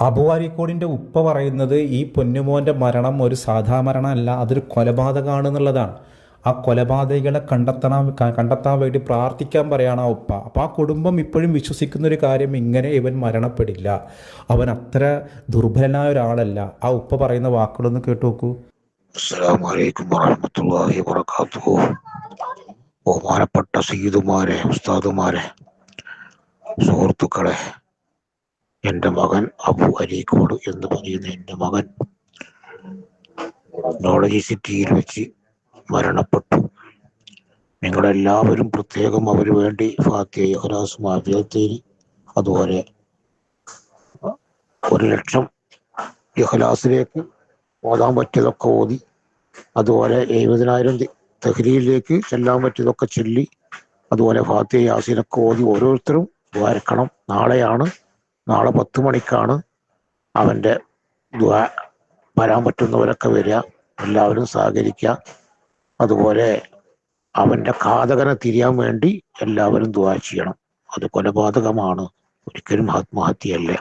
അബുവാരിക്കോടിന്റെ ഉപ്പ പറയുന്നത് ഈ പൊന്നുമോന്റെ മരണം ഒരു സാധാ മരണമല്ല അതൊരു കൊലപാതകമാണെന്നുള്ളതാണ് ആ കൊലപാതകളെ കണ്ടെത്തണം കണ്ടെത്താൻ വേണ്ടി പ്രാർത്ഥിക്കാൻ പറയാണ് ആ ഉപ്പ. അപ്പോൾ ആ കുടുംബം ഇപ്പോഴും വിശ്വസിക്കുന്ന ഒരു കാര്യം ഇങ്ങനെ ഇവൻ മരണപ്പെടില്ല. അവൻ അത്ര ദുർബലനായ ഒരാളല്ല. ആ ഉപ്പ പറയുന്ന വാക്കുകളൊന്ന് കേട്ടു നോക്കൂ ബഹുമാനപ്പെട്ട സയ്യിദുമാരെ ഉസ്താദുമാരെ സുഹൃത്തുക്കളെ എന്റെ മകൻ അബു അരീക്കോട് എന്ന് പറയുന്ന എന്റെ മകൻ നോളജി സിറ്റിയിൽ വെച്ച് മരണപ്പെട്ടു. നിങ്ങളെല്ലാവരും പ്രത്യേകം അവന് വേണ്ടി ഫാത്തിയെ മാഫിയത്തേന് അതുപോലെ ഒരു ലക്ഷം ഇഹ്ലാസിലേക്ക് ഓതാൻ പറ്റിയതൊക്കെ ഓതി അതുപോലെ എഴുപതിനായിരം തഹ്ലിയിലേക്ക് ചെല്ലാൻ പറ്റിയതൊക്കെ ചൊല്ലി അതുപോലെ ഫാത്തിയ യാസിനൊക്കെ ഓതി ഓരോരുത്തരും വരക്കണം. നാളെയാണ് നാളെ പത്ത് മണിക്കാണ് അവന്റെ വരാൻ പറ്റുന്നവരൊക്കെ വരിക എല്ലാവരും സഹകരിക്കുക. അതുപോലെ അവന്റെ ഘാതകനെ തിരിയാൻ വേണ്ടി എല്ലാവരും ദ്വാ ചെയ്യണം. അത് കൊലപാതകമാണ്. ഒരിക്കലും ആത്മഹത്യയല്ല.